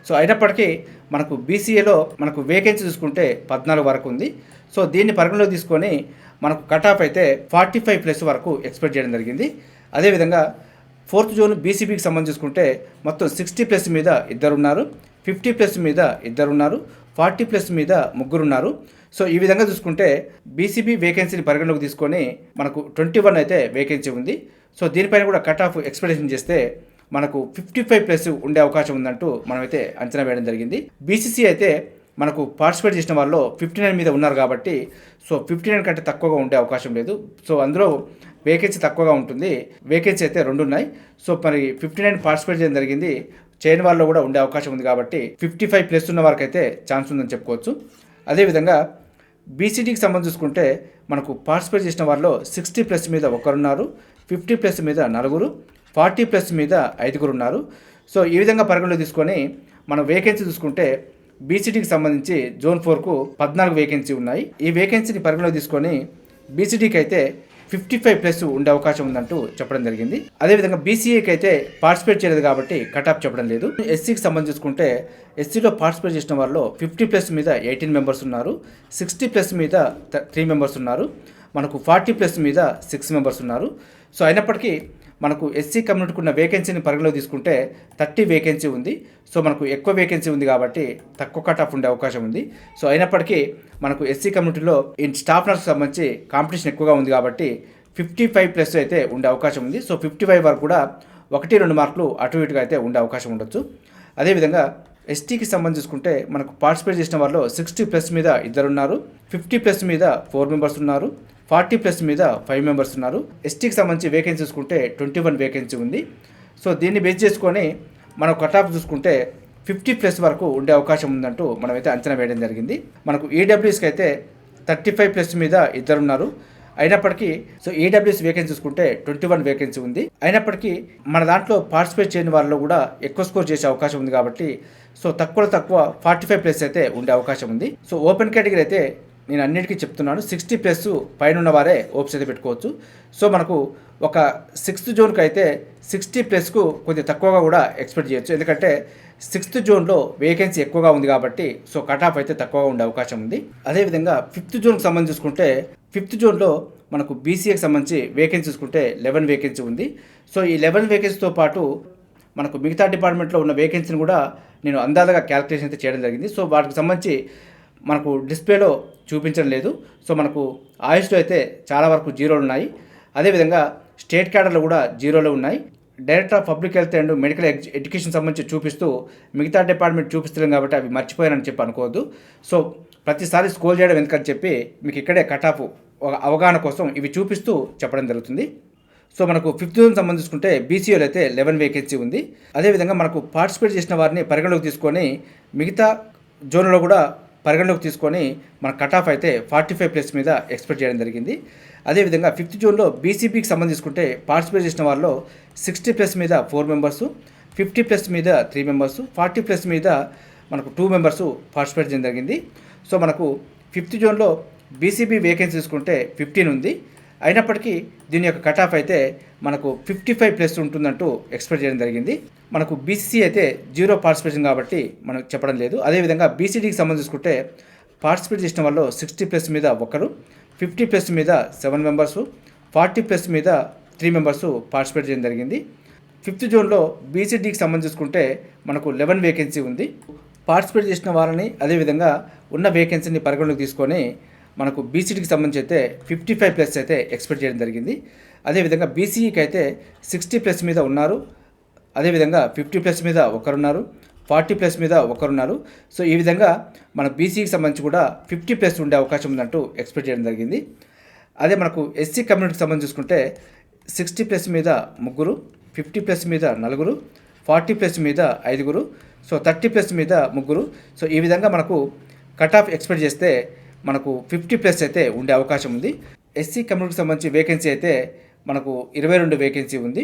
సో అయినప్పటికీ మనకు బీసీఏలో మనకు వేకెన్సీ చూసుకుంటే పద్నాలుగు వరకు ఉంది. సో దీన్ని పరిగణలో తీసుకొని మనకు కట్ ఆఫ్ అయితే ఫార్టీ ఫైవ్ ప్లస్ వరకు ఎక్స్పెక్ట్ చేయడం జరిగింది. అదేవిధంగా ఫోర్త్ జోన్ బీసీబీకి సంబంధించుకుంటే చూసుకుంటే మొత్తం సిక్స్టీ ప్లస్ మీద ఇద్దరు ఉన్నారు ఫిఫ్టీ ప్లస్ మీద ఇద్దరు ఉన్నారు ఫార్టీ ప్లస్ మీద ముగ్గురు ఉన్నారు సో ఈ విధంగా చూసుకుంటే బీసీబీ వేకెన్సీని పరిగణలోకి తీసుకొని మనకు ట్వంటీ వన్ అయితే వేకెన్సీ ఉంది. సో దీనిపైన కూడా కట్ ఆఫ్ ఎక్స్పెక్టేషన్ చేస్తే మనకు ఫిఫ్టీ ఫైవ్ ప్లస్ ఉండే అవకాశం ఉందంటూ మనమైతే అంచనా వేయడం జరిగింది. బీసీసీ అయితే మనకు పార్టిసిపేట్ చేసిన వాళ్ళు ఫిఫ్టీ నైన్ మీద ఉన్నారు కాబట్టి సో ఫిఫ్టీ నైన్ కంటే తక్కువగా ఉండే అవకాశం లేదు. సో అందులో వేకెన్సీ తక్కువగా ఉంటుంది. వేకెన్సీ అయితే రెండు ఉన్నాయి సో మరి ఫిఫ్టీ నైన్ పార్టిసిపేట్ చేయడం జరిగింది. చేయని వాళ్ళలో కూడా ఉండే అవకాశం ఉంది కాబట్టి ఫిఫ్టీ ఫైవ్ ప్లస్ ఉన్న వారికి అయితే ఛాన్స్ ఉందని చెప్పుకోవచ్చు. అదేవిధంగా బీసీటీకి సంబంధించి చూసుకుంటే మనకు పార్టిసిపేట్ చేసిన వారిలో సిక్స్టీ ప్లస్ మీద ఒకరున్నారు. ఫిఫ్టీ ప్లస్ మీద నలుగురు. ఫార్టీ ప్లస్ మీద ఐదుగురు ఉన్నారు సో ఈ విధంగా పరిగణలో తీసుకొని మనం వేకెన్సీ చూసుకుంటే బీసీటీకి సంబంధించి జోన్ ఫోర్కు పద్నాలుగు వేకెన్సీ ఉన్నాయి. ఈ వేకెన్సీని పరిగణలో తీసుకొని బీసీటీకి అయితే ఫిఫ్టీ ఫైవ్ ప్లస్ ఉండే అవకాశం ఉందంటూ చెప్పడం జరిగింది. అదేవిధంగా బీసీఏకి అయితే పార్టిసిపేట్ చేయలేదు కాబట్టి కట్ ఆఫ్ చెప్పడం లేదు. ఎస్సీకి సంబంధించి చూసుకుంటే ఎస్సీలో పార్టిసిపేట్ చేసిన వారిలో ఫిఫ్టీ ప్లస్ మీద ఎయిటీన్ మెంబర్స్ ఉన్నారు. సిక్స్టీ ప్లస్ మీద త్రీ మెంబర్స్ ఉన్నారు. మనకు ఫార్టీ ప్లస్ మీద సిక్స్ మెంబర్స్ ఉన్నారు. సో అయినప్పటికీ మనకు ఎస్సీ కమ్యూనిటీకి ఉన్న వేకెన్సీని పరిగణలో తీసుకుంటే థర్టీ వేకెన్సీ ఉంది. సో మనకు ఎక్కువ వేకెన్సీ ఉంది కాబట్టి తక్కువ కట్ ఆఫ్ ఉండే అవకాశం ఉంది. సో అయినప్పటికీ మనకు ఎస్సీ కమ్యూనిటీలో ఈ స్టాఫ్నర్స్ సంబంధించి కాంపిటీషన్ ఎక్కువగా ఉంది కాబట్టి ఫిఫ్టీ ఫైవ్ ప్లస్ అయితే ఉండే అవకాశం ఉంది. సో ఫిఫ్టీ ఫైవ్ వరకు కూడా ఒకటి రెండు మార్కులు అటు ఇటుగా అయితే ఉండే అవకాశం ఉండొచ్చు. అదేవిధంగా ఎస్టీకి సంబంధించి చూసుకుంటే మనకు పార్టిసిపేట్ చేసిన వారిలో సిక్స్టీ ప్లస్ మీద ఇద్దరు ఉన్నారు. ఫిఫ్టీ ప్లస్ మీద ఫోర్ మెంబర్స్ ఉన్నారు. ఫార్టీ ప్లస్ మీద ఫైవ్ మెంబర్స్ ఉన్నారు. ఎస్టీకి సంబంధించి వేకెన్సీ చూసుకుంటే ట్వంటీ వన్ వేకెన్సీ ఉంది. సో దీన్ని బేస్ చేసుకొని మనం కట్ ఆఫ్ చూసుకుంటే ఫిఫ్టీ ప్లస్ వరకు ఉండే అవకాశం ఉందంటూ మనమైతే అంచనా వేయడం జరిగింది. మనకు ఈడబ్ల్యూఎస్కి అయితే థర్టీ ఫైవ్ ప్లస్ మీద ఇద్దరు ఉన్నారు అయినప్పటికీ సో ఈడబ్ల్యూఎస్ వేకెన్సీ చూసుకుంటే ట్వంటీ వన్ వేకెన్సీ ఉంది. అయినప్పటికీ మన దాంట్లో పార్టిసిపేట్ చేయని వారిలో కూడా ఎక్కువ స్కోర్ చేసే అవకాశం ఉంది కాబట్టి సో తక్కువలో తక్కువ ఫార్టీ ఫైవ్ ప్లస్ అయితే ఉండే అవకాశం ఉంది. సో ఓపెన్ కేటగిరీ అయితే నేను అన్నిటికీ చెప్తున్నాను. సిక్స్టీ ప్లస్ పైన ఉన్న వారే ఓప్స్ అయితే పెట్టుకోవచ్చు. సో మనకు ఒక సిక్స్త్ జోన్కి అయితే సిక్స్టీ ప్లస్కు కొద్దిగా తక్కువగా కూడా ఎక్స్పెక్ట్ చేయొచ్చు. ఎందుకంటే సిక్స్త్ జోన్లో వేకెన్సీ ఎక్కువగా ఉంది కాబట్టి సో కట్ ఆఫ్ అయితే తక్కువగా ఉండే అవకాశం ఉంది. అదేవిధంగా ఫిఫ్త్ జోన్కి సంబంధించి చూసుకుంటే ఫిఫ్త్ జోన్లో మనకు బీసీఏకి సంబంధించి వేకెన్సీ చూసుకుంటే లెవెన్ వేకెన్సీ ఉంది. సో ఈ లెవెన్ వేకెన్సీతో పాటు మనకు మిగతా డిపార్ట్మెంట్లో ఉన్న వేకెన్సీని కూడా నేను అందాజగా క్యాలిక్యులేషన్ అయితే చేయడం జరిగింది. సో వాటికి సంబంధించి మనకు డిస్ప్లేలో చూపించడం లేదు. సో మనకు ఆయుష్లో అయితే చాలా వరకు జీరోలు ఉన్నాయి. అదేవిధంగా స్టేట్ క్యాడర్లో కూడా జీరోలో ఉన్నాయి. Director of public health and medical education సంబంధించి చూపిస్తూ మిగతా డిపార్ట్మెంట్ చూపిస్తున్నాం కాబట్టి అవి మర్చిపోయానని చెప్పి అనుకోవద్దు. సో ప్రతిసారి స్కోల్ చేయడం ఎందుకని చెప్పి మీకు ఇక్కడే కట్ ఆఫ్ ఒక అవగాహన కోసం ఇవి చూపిస్తూ చెప్పడం జరుగుతుంది. సో మనకు ఫిఫ్త్ జోన్ సంబంధించుకుంటే బీసీఓలో అయితే లెవెన్ వేకెన్సీ ఉంది. అదేవిధంగా మనకు పార్టిసిపేట్ చేసిన వారిని పరిగణలోకి తీసుకొని మిగతా జోన్లో కూడా పరిగణలోకి తీసుకొని మన కట్ ఆఫ్ అయితే ఫార్టీ ఫైవ్ ప్లస్ మీద ఎక్స్పెక్ట్ చేయడం జరిగింది. అదేవిధంగా ఫిఫ్త్ జూన్లో బీసీపీకి సంబంధించుకుంటే పార్టిసిపేట్ చేసిన వారిలో సిక్స్టీ ప్లస్ మీద ఫోర్ మెంబర్స్ ఫిఫ్టీ ప్లస్ మీద త్రీ మెంబర్స్ ఫార్టీ ప్లస్ మీద మనకు టూ మెంబర్స్ పార్టిసిపేట్ చేయడం జరిగింది. సో మనకు ఫిఫ్త్ జోన్లో బీసీబీ వేకెన్సీ తీసుకుంటే ఫిఫ్టీన్ ఉంది. అయినప్పటికీ దీని యొక్క కట్ ఆఫ్ అయితే మనకు ఫిఫ్టీ ఫైవ్ ప్లస్ ఉంటుందంటూ ఎక్స్పెక్ట్ చేయడం జరిగింది. మనకు బీసీసీ అయితే జీరో పార్టిసిపేషన్ కాబట్టి మనం చెప్పడం లేదు. అదేవిధంగా బీసీడీకి సంబంధించుకుంటే పార్టిసిపేట్ చేసిన వాళ్ళు సిక్స్టీ ప్లస్ మీద ఒకరు ఫిఫ్టీ ప్లస్ మీద సెవెన్ మెంబర్సు ఫార్టీ ప్లస్ మీద త్రీ మెంబర్స్ పార్టిసిపేట్ చేయడం జరిగింది. ఫిఫ్త్ జోన్లో బీసీడీకి సంబంధించుకుంటే మనకు లెవెన్ వేకెన్సీ ఉంది. పార్టిసిపేట్ చేసిన వారిని అదేవిధంగా ఉన్న వేకెన్సీని పరిగణలోకి తీసుకొని మనకు బీసీటీకి సంబంధించి అయితే ఫిఫ్టీ ఫైవ్ ప్లస్ అయితే ఎక్స్పెక్ట్ చేయడం జరిగింది. అదేవిధంగా బీసీఈకి అయితే సిక్స్టీ ప్లస్ మీద ఉన్నారు. అదేవిధంగా ఫిఫ్టీ ప్లస్ మీద ఒకరున్నారు. ఫార్టీ ప్లస్ మీద ఒకరున్నారు. సో ఈ విధంగా మన బీసీకి సంబంధించి కూడా ఫిఫ్టీ ప్లస్ ఉండే అవకాశం ఉందంటూ ఎక్స్పెక్ట్ చేయడం జరిగింది. అదే మనకు ఎస్సీ కమ్యూనిటీకి సంబంధించి చూసుకుంటే సిక్స్టీ ప్లస్ మీద ముగ్గురు ఫిఫ్టీ ప్లస్ మీద నలుగురు ఫార్టీ ప్లస్ మీద ఐదుగురు సో థర్టీ ప్లస్ మీద ముగ్గురు. సో ఈ విధంగా మనకు కట్ ఆఫ్ ఎక్స్పెక్ట్ చేస్తే మనకు ఫిఫ్టీ ప్లస్ అయితే ఉండే అవకాశం ఉంది. ఎస్సీ కమ్యూనిటీకి సంబంధించి వేకెన్సీ అయితే మనకు ఇరవై రెండు వేకెన్సీ ఉంది.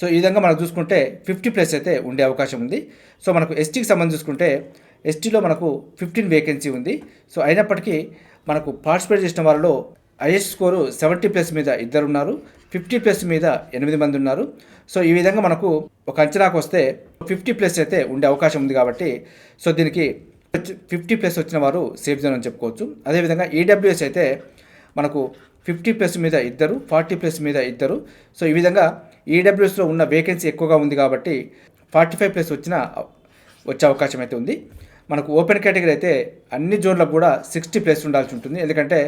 సో ఈ విధంగా మనం చూసుకుంటే ఫిఫ్టీ ప్లస్ అయితే ఉండే అవకాశం ఉంది. సో మనకు ఎస్టీకి సంబంధించి చూసుకుంటే ఎస్టీలో మనకు ఫిఫ్టీన్ వేకెన్సీ ఉంది. సో అయినప్పటికీ మనకు పార్టిసిపేట్ చేసిన వారిలో హైయెస్ట్ స్కోరు సెవెంటీ ప్లస్ మీద ఇద్దరు ఉన్నారు. ఫిఫ్టీ ప్లస్ మీద ఎనిమిది మంది ఉన్నారు. సో ఈ విధంగా మనకు ఒక అంచనాకు వస్తే ఫిఫ్టీ ప్లస్ అయితే ఉండే అవకాశం ఉంది కాబట్టి సో దీనికి ఫిఫ్టీ ప్లస్ వచ్చిన వారు సేఫ్ జోన్ అని చెప్పుకోవచ్చు. అదేవిధంగా ఈడబ్ల్యూఎస్ అయితే మనకు ఫిఫ్టీ ప్లస్ మీద ఇద్దరు ఫార్టీ ప్లస్ మీద ఇద్దరు. సో ఈ విధంగా ఈడబ్ల్యూఎస్లో ఉన్న వేకెన్సీ ఎక్కువగా ఉంది కాబట్టి ఫార్టీ ఫైవ్ ప్లస్ వచ్చిన వచ్చే అవకాశం అయితే ఉంది. మనకు ఓపెన్ కేటగిరీ అయితే అన్ని జోన్లకు కూడా సిక్స్టీ ప్లస్ ఉండాల్సి ఉంటుంది. ఎందుకంటే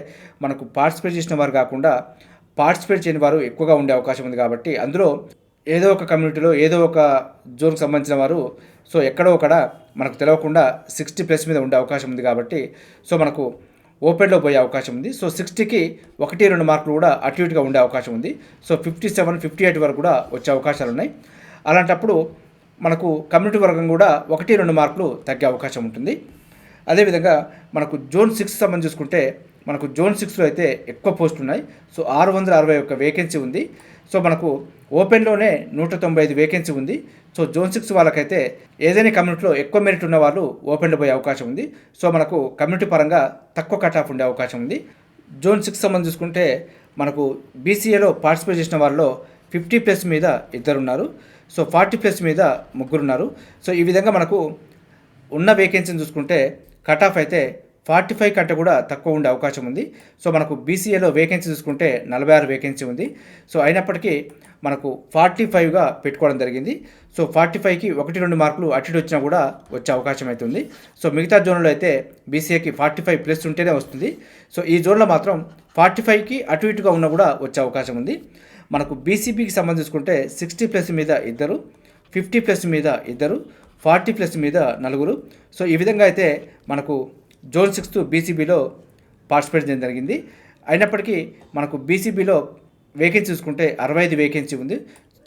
మనకు పార్టిసిపేట్ చేసిన వారు కాకుండా పార్టిసిపేట్ చేయని వారు ఎక్కువగా ఉండే అవకాశం ఉంది కాబట్టి అందులో ఏదో ఒక కమ్యూనిటీలో ఏదో ఒక జోన్కి సంబంధించిన వారు సో ఎక్కడో ఒకడ మనకు తెలియకుండా సిక్స్టీ ప్లస్ మీద ఉండే అవకాశం ఉంది కాబట్టి సో మనకు ఓపెన్లో పోయే అవకాశం ఉంది. సో సిక్స్టీకి ఒకటి రెండు మార్కులు కూడా అటు ఇటుగా ఉండే అవకాశం ఉంది. So fifty seven fifty eight వరకు కూడా వచ్చే అవకాశాలు ఉన్నాయి. అలాంటప్పుడు మనకు కమ్యూనిటీ వర్గం కూడా ఒకటి రెండు మార్కులు తగ్గే అవకాశం ఉంటుంది. అదేవిధంగా మనకు జోన్ సిక్స్ సంబంధించి చూసుకుంటే మనకు జోన్ సిక్స్లో అయితే ఎక్కువ పోస్టులు ఉన్నాయి. సో ఆరు వందల అరవై ఒక్క వేకెన్సీ ఉంది. సో మనకు ఓపెన్లోనే నూట తొంభై ఐదు వేకెన్సీ ఉంది. సో జోన్ సిక్స్ వాళ్ళకైతే ఏదైనా కమ్యూనిటీలో ఎక్కువ మెరిట్ ఉన్న వాళ్ళు ఓపెన్లో పోయే అవకాశం ఉంది. సో మనకు కమ్యూనిటీ పరంగా తక్కువ కట్ ఆఫ్ ఉండే అవకాశం ఉంది. జోన్ సిక్స్ సంబంధించి చూసుకుంటే మనకు బీసీఏలో పార్టిసిపేట్ చేసిన వాళ్ళలో ఫిఫ్టీ ప్లస్ మీద ఇద్దరు ఉన్నారు సో ఫార్టీ ప్లస్ మీద ముగ్గురున్నారు. సో ఈ విధంగా మనకు ఉన్న వేకెన్సీని చూసుకుంటే కట్ ఆఫ్ అయితే ఫార్టీ ఫైవ్ కంటే కూడా తక్కువ ఉండే అవకాశం ఉంది. సో మనకు బీసీఏలో వేకెన్సీ చూసుకుంటే నలభై ఆరు వేకెన్సీ ఉంది. సో అయినప్పటికీ మనకు ఫార్టీ ఫైవ్గా పెట్టుకోవడం జరిగింది. సో ఫార్టీ ఫైవ్కి ఒకటి రెండు మార్కులు అటు ఇటు వచ్చినా కూడా వచ్చే అవకాశం అయితే ఉంది. సో మిగతా జోన్లో అయితే బీసీఏకి ఫార్టీ ఫైవ్ ప్లస్ ఉంటేనే వస్తుంది. సో ఈ జోన్లో మాత్రం ఫార్టీ ఫైవ్కి అటు ఇటుగా ఉన్నా కూడా వచ్చే అవకాశం ఉంది. మనకు బీసీబీకి సంబంధించుకుంటే సిక్స్టీ ప్లస్ మీద ఇద్దరు ఫిఫ్టీ ప్లస్ మీద ఇద్దరు ఫార్టీ ప్లస్ మీద నలుగురు. సో ఈ విధంగా అయితే మనకు జోన్ సిక్స్త్ బీసీబీలో పార్టిసిపేట్ చేయడం జరిగింది. అయినప్పటికీ మనకు బీసీబీలో వేకెన్సీ చూసుకుంటే అరవై ఐదు వేకెన్సీ ఉంది.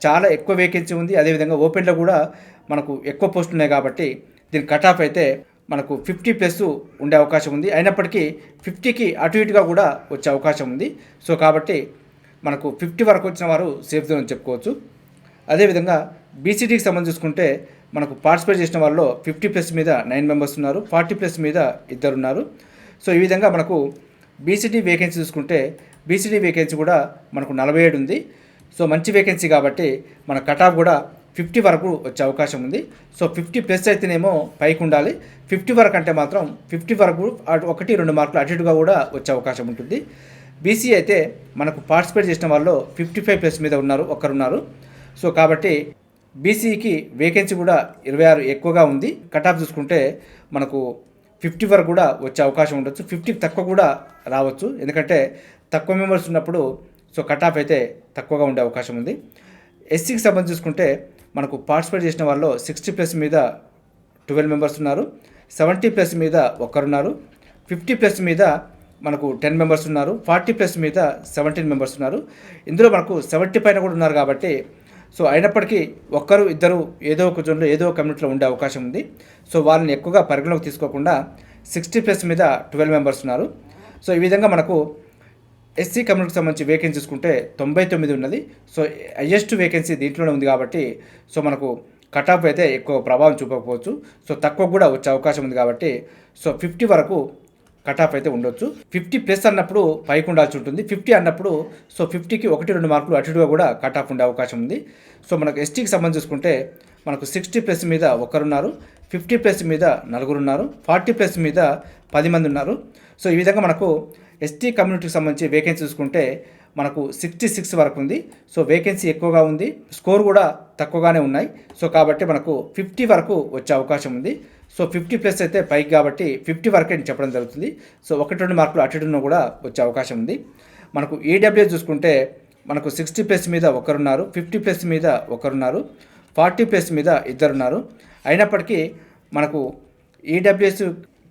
చాలా ఎక్కువ వేకెన్సీ ఉంది. అదేవిధంగా ఓపెన్లో కూడా మనకు ఎక్కువ పోస్టులు ఉన్నాయి కాబట్టి దీని కట్ ఆఫ్ అయితే మనకు ఫిఫ్టీ ప్లస్ ఉండే అవకాశం ఉంది. అయినప్పటికీ ఫిఫ్టీకి అటు ఇటుగా కూడా వచ్చే అవకాశం ఉంది. సో కాబట్టి మనకు ఫిఫ్టీ వరకు వచ్చిన వారు సేఫ్ జోన్ అని చెప్పుకోవచ్చు. అదేవిధంగా బీసీడీకి సంబంధించి చూసుకుంటే మనకు పార్టిసిపేట్ చేసిన వాళ్ళలో ఫిఫ్టీ ప్లస్ మీద నైన్ మెంబర్స్ ఉన్నారు ఫార్టీ ప్లస్ మీద ఇద్దరు ఉన్నారు సో ఈ విధంగా మనకు బీసీడీ వేకెన్సీ చూసుకుంటే బీసీడీ వేకెన్సీ కూడా మనకు నలభై ఏడు ఉంది. సో మంచి వేకెన్సీ కాబట్టి మన కటాఫ్ కూడా ఫిఫ్టీ వరకు వచ్చే అవకాశం ఉంది. సో ఫిఫ్టీ ప్లస్ అయితేనేమో పైకి ఉండాలి. ఫిఫ్టీ వరకు అంటే మాత్రం ఫిఫ్టీ వరకు అటు ఒకటి రెండు మార్కులు అటు ఇటుగా కూడా వచ్చే అవకాశం ఉంటుంది. బీసీ అయితే మనకు పార్టిసిపేట్ చేసిన వాళ్ళు ఫిఫ్టీ ఫైవ్ ప్లస్ మీద ఉన్నారు ఒక్కరున్నారు సో కాబట్టి బీసీకి వేకెన్సీ కూడా ఇరవై ఆరు ఎక్కువగా ఉంది. కట్ ఆఫ్ చూసుకుంటే మనకు ఫిఫ్టీ వరకు కూడా వచ్చే అవకాశం ఉండొచ్చు. ఫిఫ్టీకి తక్కువ కూడా రావచ్చు. ఎందుకంటే తక్కువ మెంబర్స్ ఉన్నప్పుడు సో కట్ ఆఫ్ అయితే తక్కువగా ఉండే అవకాశం ఉంది. ఎస్సీకి సంబంధించి చూసుకుంటే మనకు పార్టిసిపేట్ చేసిన వాళ్ళు సిక్స్టీ ప్లస్ మీద ట్వెల్వ్ మెంబర్స్ ఉన్నారు. సెవెంటీ ప్లస్ మీద ఒక్కరున్నారు. ఫిఫ్టీ ప్లస్ మీద మనకు టెన్ మెంబర్స్ ఉన్నారు. ఫార్టీ ప్లస్ మీద సెవెంటీన్ మెంబర్స్ ఉన్నారు. ఇందులో మనకు సెవెంటీ పైన కూడా ఉన్నారు కాబట్టి సో అయినప్పటికీ ఒక్కరు ఇద్దరు ఏదో ఒక జోన్లో ఏదో ఒక కమ్యూనిటీలో ఉండే అవకాశం ఉంది. సో వాళ్ళని ఎక్కువగా పరిగణలోకి తీసుకోకుండా సిక్స్టీ ప్లస్ మీద ట్వెల్వ్ మెంబర్స్ ఉన్నారు. సో ఈ విధంగా మనకు ఎస్సీ కమ్యూనిటీకి సంబంధించి వేకెన్సీ చూసుకుంటే తొంభై తొమ్మిది ఉన్నది. సో హయ్యెస్ట్ వేకెన్సీ దీంట్లోనే ఉంది కాబట్టి సో మనకు కట్ ఆఫ్ అయితే ఎక్కువ ప్రభావం చూపకపోవచ్చు. సో తక్కువ కూడా వచ్చే అవకాశం ఉంది కాబట్టి సో ఫిఫ్టీ వరకు కట్ ఆఫ్ అయితే ఉండొచ్చు. ఫిఫ్టీ ప్లస్ అన్నప్పుడు పైకి ఉండాల్సి ఉంటుంది. ఫిఫ్టీ అన్నప్పుడు సో ఫిఫ్టీకి ఒకటి రెండు మార్కులు అటు ఇటుగా కూడా కట్ ఆఫ్ ఉండే అవకాశం ఉంది. సో మనకు ఎస్టీకి సంబంధించి చూసుకుంటే మనకు సిక్స్టీ ప్లస్ మీద ఒకరున్నారు ఫిఫ్టీ ప్లస్ మీద నలుగురు ఉన్నారు ఫార్టీ ప్లస్ మీద పది మంది ఉన్నారు. సో ఈ విధంగా మనకు ఎస్టీ కమ్యూనిటీకి సంబంధించి వేకెన్సీ చూసుకుంటే మనకు సిక్స్టీ సిక్స్ వరకు ఉంది. సో వేకెన్సీ ఎక్కువగా ఉంది. స్కోర్ కూడా తక్కువగానే ఉన్నాయి. సో కాబట్టి మనకు ఫిఫ్టీ వరకు వచ్చే అవకాశం ఉంది. సో ఫిఫ్టీ ప్లస్ అయితే పైకి కాబట్టి ఫిఫ్టీ వరకు అని చెప్పడం జరుగుతుంది. సో ఒకటి రెండు మార్కులు అటు ఇటున్న కూడా వచ్చే అవకాశం ఉంది. మనకు ఈడబ్ల్యూ చూసుకుంటే మనకు సిక్స్టీ ప్లస్ మీద ఒకరున్నారు ఫిఫ్టీ ప్లస్ మీద ఒకరున్నారు ఫార్టీ ప్లస్ మీద ఇద్దరున్నారు. అయినప్పటికీ మనకు ఈడబ్ల్యూఎస్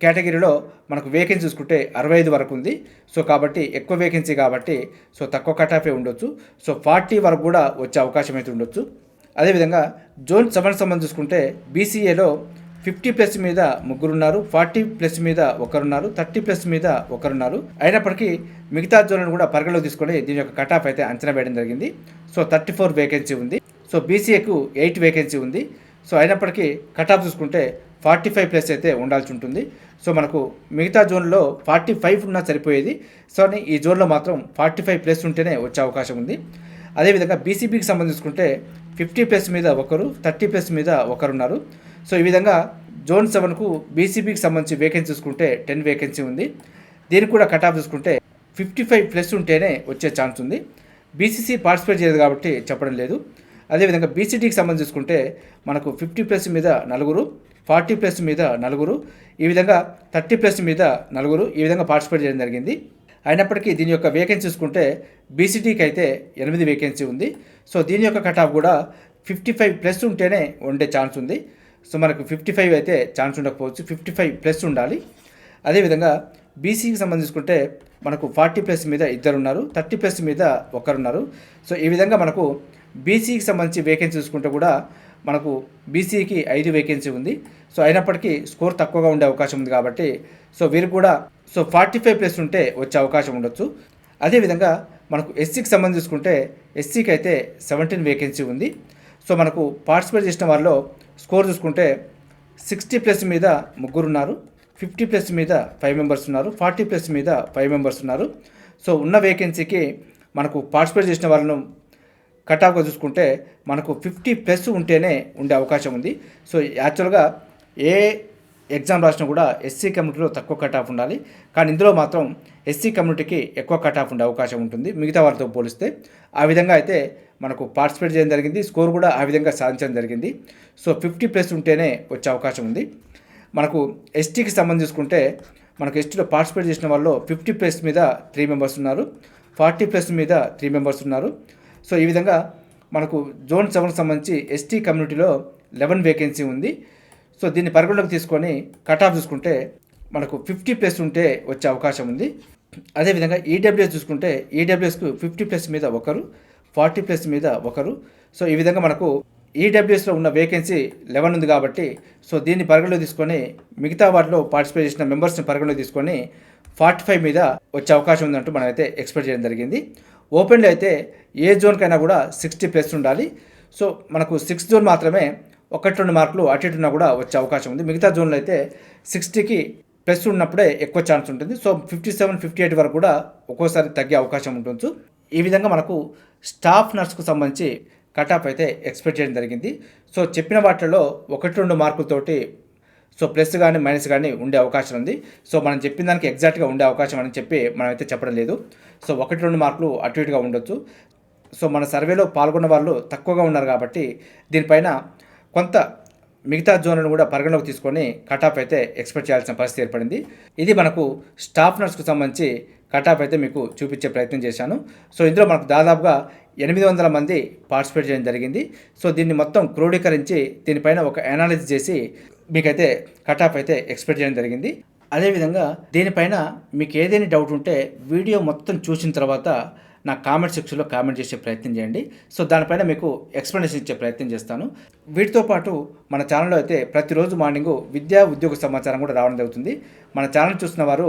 కేటగిరీలో మనకు వేకెన్సీ చూసుకుంటే అరవై ఐదు వరకు ఉంది. సో కాబట్టి ఎక్కువ వేకెన్సీ కాబట్టి సో తక్కువ కట్ ఆఫే ఉండొచ్చు. సో ఫార్టీ వరకు కూడా వచ్చే అవకాశం అయితే ఉండొచ్చు. అదేవిధంగా జోన్ సెవెన్ సంబంధం చూసుకుంటే బీసీఏలో ఫిఫ్టీ ప్లస్ మీద ముగ్గురున్నారు ఫార్టీ ప్లస్ మీద ఒకరున్నారు థర్టీ ప్లస్ మీద ఒకరున్నారు. అయినప్పటికీ మిగతా జోన్లను కూడా పరిగణలో తీసుకొని దీని యొక్క కట్ ఆఫ్ అయితే అంచనా వేయడం జరిగింది. సో థర్టీ ఫోర్ వేకెన్సీ ఉంది. సో బీసీఏకు ఎయిట్ వేకెన్సీ ఉంది. సో అయినప్పటికీ కట్ ఆఫ్ చూసుకుంటే ఫార్టీ ఫైవ్ ప్లస్ అయితే ఉండాల్సి ఉంటుంది. సో మనకు మిగతా జోన్లో ఫార్టీ ఫైవ్ ఉన్నా సరిపోయేది. సో అని ఈ జోన్లో మాత్రం ఫార్టీ ఫైవ్ ప్లస్ ఉంటేనే వచ్చే అవకాశం ఉంది. అదేవిధంగా బీసీబీకి సంబంధించుకుంటే ఫిఫ్టీ ప్లస్ మీద ఒకరు థర్టీ ప్లస్ మీద ఒకరున్నారు. సో ఈ విధంగా జోన్ సెవెన్కు బీసీబీకి సంబంధించి వేకెన్సీ చూసుకుంటే టెన్ వేకెన్సీ ఉంది. దీనికి కూడా కట్ ఆఫ్ చూసుకుంటే ఫిఫ్టీ ఫైవ్ ప్లస్ ఉంటేనే వచ్చే ఛాన్స్ ఉంది. బీసీసీ పార్టిసిపేట్ చేయదు కాబట్టి చెప్పడం లేదు. అదేవిధంగా బీసీటీకి సంబంధించి చూసుకుంటే మనకు ఫిఫ్టీ ప్లస్ మీద నలుగురు ఫార్టీ ప్లస్ మీద నలుగురు ఈ విధంగా థర్టీ ప్లస్ మీద నలుగురు ఈ విధంగా పార్టిసిపేట్ చేయడం జరిగింది. అయినప్పటికీ దీని యొక్క వేకెన్సీ చూసుకుంటే బీసీటీకి అయితే ఎనిమిది వేకెన్సీ ఉంది. సో దీని యొక్క కట్ ఆఫ్ కూడా ఫిఫ్టీ ఫైవ్ ప్లస్ ఉంటేనే ఉండే ఛాన్స్ ఉంది. సో మనకు ఫిఫ్టీ ఫైవ్ అయితే ఛాన్స్ ఉండకపోవచ్చు. ఫిఫ్టీ ఫైవ్ ప్లస్ ఉండాలి. అదేవిధంగా బీసీకి సంబంధించుకుంటే మనకు ఫార్టీ ప్లస్ మీద ఇద్దరు ఉన్నారు. థర్టీ ప్లస్ మీద ఒకరున్నారు సో ఈ విధంగా మనకు బీసీకి సంబంధించి వేకెన్సీ చూసుకుంటే కూడా మనకు బీసీకి ఐదు వేకెన్సీ ఉంది. సో అయినప్పటికీ స్కోర్ తక్కువగా ఉండే అవకాశం ఉంది కాబట్టి సో వీరు కూడా సో ఫార్టీ ఫైవ్ ప్లస్ ఉంటే వచ్చే అవకాశం ఉండొచ్చు. అదేవిధంగా మనకు ఎస్సీకి సంబంధించుకుంటే ఎస్సీకి అయితే సెవెంటీన్ వేకెన్సీ ఉంది. సో మనకు పార్టిసిపేట్ చేసిన వారిలో స్కోర్ చూసుకుంటే సిక్స్టీ ప్లస్ మీద ముగ్గురు ఉన్నారు ఫిఫ్టీ ప్లస్ మీద ఫైవ్ మెంబర్స్ ఉన్నారు ఫార్టీ ప్లస్ మీద ఫైవ్ మెంబర్స్ ఉన్నారు. సో ఉన్న వేకెన్సీకి మనకు పార్టిసిపేట్ చేసిన వాళ్ళను కటాఫ్గా చూసుకుంటే మనకు ఫిఫ్టీ ప్లస్ ఉంటేనే ఉండే అవకాశం ఉంది. సో యాక్చువల్గా ఏ ఎగ్జామ్ రాసినా కూడా ఎస్సీ కమ్యూనిటీలో తక్కువ కటాఫ్ ఉండాలి. కానీ ఇందులో మాత్రం ఎస్సీ కమ్యూనిటీకి ఎక్కువ కటాఫ్ ఉండే అవకాశం ఉంటుంది. మిగతా వారితో పోలిస్తే ఆ విధంగా అయితే మనకు పార్టిసిపేట్ చేయడం జరిగింది. స్కోర్ కూడా ఆ విధంగా సాధించడం జరిగింది. సో ఫిఫ్టీ ప్లస్ ఉంటేనే వచ్చే అవకాశం ఉంది. మనకు ఎస్టీకి సంబంధించుకుంటే మనకు ఎస్టీలో పార్టిసిపేట్ చేసిన వాళ్ళు ఫిఫ్టీ ప్లస్ మీద త్రీ మెంబర్స్ ఉన్నారు. ఫార్టీ ప్లస్ మీద త్రీ మెంబర్స్ ఉన్నారు. సో ఈ విధంగా మనకు జోన్ సెవెన్కి సంబంధించి ఎస్టీ కమ్యూనిటీలో లెవెన్ వేకెన్సీ ఉంది. సో దీన్ని పరిగణలోకి తీసుకొని కట్ ఆఫ్ చూసుకుంటే మనకు ఫిఫ్టీ ప్లస్ ఉంటే వచ్చే అవకాశం ఉంది. అదేవిధంగా ఈడబ్ల్యూఎస్ చూసుకుంటే ఈడబ్ల్యూఎస్కు ఫిఫ్టీ ప్లస్ మీద ఒకరు. ఫార్టీ ప్లస్ మీద ఒకరు. సో ఈ విధంగా మనకు ఈడబ్ల్యూఎస్లో ఉన్న వేకెన్సీ లెవెన్ ఉంది కాబట్టి సో దీన్ని పరిగణలో తీసుకొని మిగతా వాటిలో పార్టిసిపేట్ చేసిన మెంబర్స్ని పరిగణలో తీసుకొని ఫార్టీ ఫైవ్ మీద వచ్చే అవకాశం ఉందంటూ మనమైతే ఎక్స్పెక్ట్ చేయడం జరిగింది. ఓపెన్లో అయితే ఏ జోన్కైనా కూడా సిక్స్టీ ప్లస్ ఉండాలి. సో మనకు సిక్స్ జోన్ మాత్రమే ఒకటి రెండు మార్కులు అటు ఇటున్నా కూడా వచ్చే అవకాశం ఉంది. మిగతా జోన్లో అయితే సిక్స్టీకి ప్లస్ ఉన్నప్పుడే ఎక్కువ ఛాన్స్ ఉంటుంది. So fifty seven fifty eight వరకు కూడా ఒక్కోసారి తగ్గే అవకాశం ఉంటుంది ఈ విధంగా మనకు స్టాఫ్ నర్స్కు సంబంధించి కటాఫ్ అయితే ఎక్స్పెక్ట్ చేయడం జరిగింది. సో చెప్పిన వాటిలో ఒకటి రెండు మార్కులతోటి సో ప్లస్ కానీ మైనస్ కానీ ఉండే అవకాశం ఉంది. సో మనం చెప్పిన దానికి ఎగ్జాక్ట్గా ఉండే అవకాశం అని చెప్పి మనమైతే చెప్పడం లేదు. సో ఒకటి రెండు మార్కులు అటు ఇటుగా ఉండొచ్చు. సో మన సర్వేలో పాల్గొన్న వాళ్ళు తక్కువగా ఉన్నారు కాబట్టి దీనిపైన కొంత మిగతా జోన్లను కూడా పరిగణలోకి తీసుకొని కటాఫ్ అయితే ఎక్స్పెక్ట్ చేయాల్సిన పరిస్థితి ఏర్పడింది. ఇది మనకు స్టాఫ్ నర్స్కు సంబంధించి కటాఫ్ అయితే మీకు చూపించే ప్రయత్నం చేశాను. సో ఇందులో మనకు దాదాపుగా ఎనిమిది వందల మంది పార్టిసిపేట్ చేయడం జరిగింది. సో దీన్ని మొత్తం క్రోడీకరించి దీనిపైన ఒక అనాలిసిస్ చేసి మీకైతే కటాఫ్ అయితే ఎక్స్పెక్ట్ చేయడం జరిగింది. అదేవిధంగా దీనిపైన మీకు ఏదైనా డౌట్ ఉంటే వీడియో మొత్తం చూసిన తర్వాత నా కామెంట్ సెక్షన్లో కామెంట్ చేసే ప్రయత్నం చేయండి. సో దానిపైన మీకు ఎక్స్ప్లెనేషన్ ఇచ్చే ప్రయత్నం చేస్తాను. వీటితో పాటు మన ఛానల్లో అయితే ప్రతిరోజు మార్నింగ్ విద్యా ఉద్యోగ సమాచారం కూడా రావడం జరుగుతుంది. మన ఛానల్ చూస్తున్న వారు